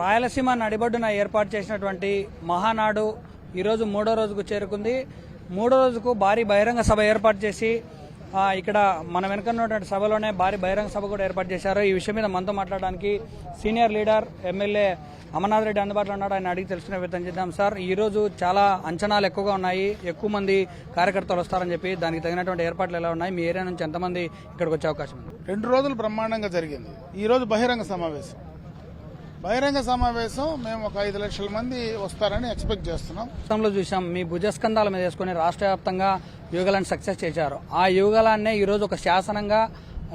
రాయలసీమ నడిబడ్డున ఏర్పాటు చేసినటువంటి మహానాడు ఈరోజు మూడో రోజుకు చేరుకుంది. మూడో రోజుకు భారీ బహిరంగ సభ ఏర్పాటు చేసి ఇక్కడ మన వెనుకన్నటువంటి సభలోనే భారీ బహిరంగ సభ కూడా ఏర్పాటు చేశారు. ఈ విషయం మీద మనతో మాట్లాడడానికి senior leader MLA Amarnath Reddy అందుబాటులో ఉన్నాడు. ఆయన అడిగి తెలుసుకునే విధంగా చేద్దాం సార్. ఈరోజు చాలా అంచనాలు ఎక్కువగా ఉన్నాయి. ఎక్కువ మంది కార్యకర్తలు వస్తారని చెప్పి దానికి తగినటువంటి ఏర్పాట్లు ఎలా ఉన్నాయి? మీ ఏరియా నుంచి ఎంతమంది ఇక్కడికి వచ్చే అవకాశం ఉంది? రెండు రోజులు బ్రహ్మాండంగా జరిగింది. ఈరోజు బహిరంగ సమావేశం. బహిరంగ సమావేశం మేము ఒక ఐదు లక్షల మంది వస్తారని ఎక్స్పెక్ట్ చేస్తున్నాం. గతంలో చూసాం మీ భుజస్కంధాల మీద వేసుకుని రాష్ట్ర వ్యాప్తంగా యువగలాన్ని సక్సెస్ చేశారు. ఆ యువగలాన్నే ఈ రోజు ఒక శాసనంగా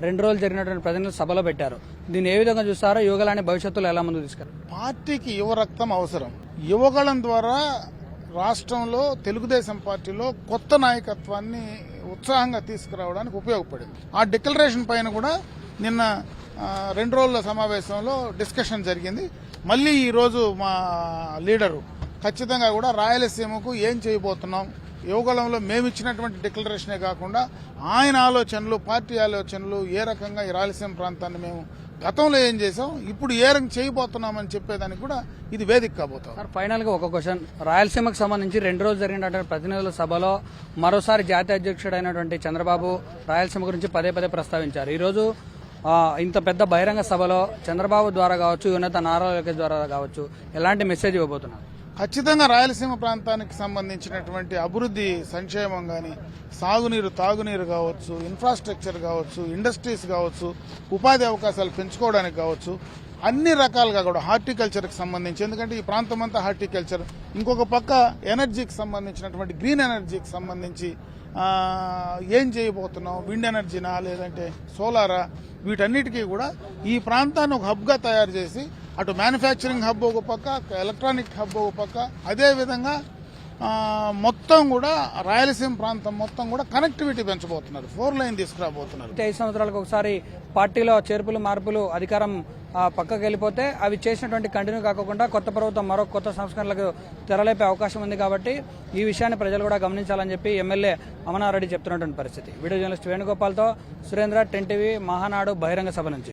రెండు రోజులు జరిగినటువంటి ప్రతినిధుల సభలో పెట్టారు. దీన్ని ఏ విధంగా చూస్తారో యువగలాన్ని భవిష్యత్తులో ఎలా ముందుకు తీసుకెళ్తారు? పార్టీకి యువ రక్తం అవసరం. యువగళం ద్వారా రాష్ట్రంలో తెలుగుదేశం పార్టీలో కొత్త నాయకత్వాన్ని ఉత్సాహంగా తీసుకురావడానికి ఉపయోగపడింది. ఆ డిక్లరేషన్ పైన కూడా నిన్న రెండు రోజుల సమావేశంలో డిస్కషన్ జరిగింది. మళ్ళీ ఈరోజు మా లీడరు ఖచ్చితంగా కూడా రాయలసీమకు ఏం చేయబోతున్నాం? యువగళంలో మేము ఇచ్చినటువంటి డిక్లరేషనే కాకుండా ఆయన ఆలోచనలు పార్టీ ఆలోచనలు ఏ రకంగా ఈ రాయలసీమ ప్రాంతాన్ని మేము గతంలో ఏం చేసాం ఇప్పుడు ఏ రంగం చేయబోతున్నామని చెప్పేదానికి కూడా ఇది వేదిక కాబోతాం సార్ ఫైనల్గా ఒక క్వశ్చన్. రాయలసీమకు సంబంధించి రెండు రోజులు జరిగినటువంటి ప్రతినిధుల సభలో మరోసారి జాతీయ అధ్యక్షుడైనటువంటి చంద్రబాబు రాయలసీమ గురించి పదే పదే ప్రస్తావించారు. ఈ రోజు ఇంత పెద్ద బహిరంగ సభలో చంద్రబాబు ద్వారా కావచ్చు యువనేత నారా లోకేష్ ద్వారా కావచ్చు ఎలాంటి మెసేజ్ ఇవ్వబోతున్నారు? ఖచ్చితంగా రాయలసీమ ప్రాంతానికి సంబంధించినటువంటి అభివృద్ధి సంక్షేమం కానీ సాగునీరు తాగునీరు కావచ్చు ఇన్ఫ్రాస్ట్రక్చర్ కావచ్చు ఇండస్ట్రీస్ కావచ్చు ఉపాధి అవకాశాలు పెంచుకోవడానికి కావచ్చు అన్ని రకాలుగా కూడా హార్టికల్చర్కి సంబంధించి ఎందుకంటే ఈ ప్రాంతం అంతా హార్టికల్చర్ ఇంకొక పక్క ఎనర్జీకి సంబంధించినటువంటి గ్రీన్ ఎనర్జీకి సంబంధించి ఏం చేయబోతున్నాం విండ్ ఎనర్జీనా లేదంటే సోలారా వీటన్నిటికీ కూడా ఈ ప్రాంతాన్ని ఒక హబ్గా తయారు చేసి అటు మ్యానుఫ్యాక్చరింగ్ హబ్ ఒక పక్క ఎలక్ట్రానిక్ హబ్ ఒక పక్క అదేవిధంగా మొత్తం కూడా రాయలసీమ ప్రాంతం మొత్తం కూడా కనెక్టివిటీ పెంచబోతున్నారు. ఫోర్ లైన్ తీసుకురాబోతున్నారు. ఐదు సంవత్సరాలకు ఒకసారి పార్టీలో చేర్పులు మార్పులు అధికారం పక్కకు వెళ్ళిపోతే అవి చేసినటువంటి కంటిన్యూ కాకుండా కొత్త ప్రభుత్వం మరో కొత్త సంస్కరణలకు తెరలేపే అవకాశం ఉంది కాబట్టి ఈ విషయాన్ని ప్రజలు కూడా గమనించాలని చెప్పి ఎమ్మెల్యే అమనారెడ్డి చెప్తున్నటువంటి పరిస్థితి. వీడియో జర్నలిస్ట్ వేణుగోపాల్తో సురేంద్ర టెన్ టీవీ మహానాడు బహిరంగ సభ నుంచి.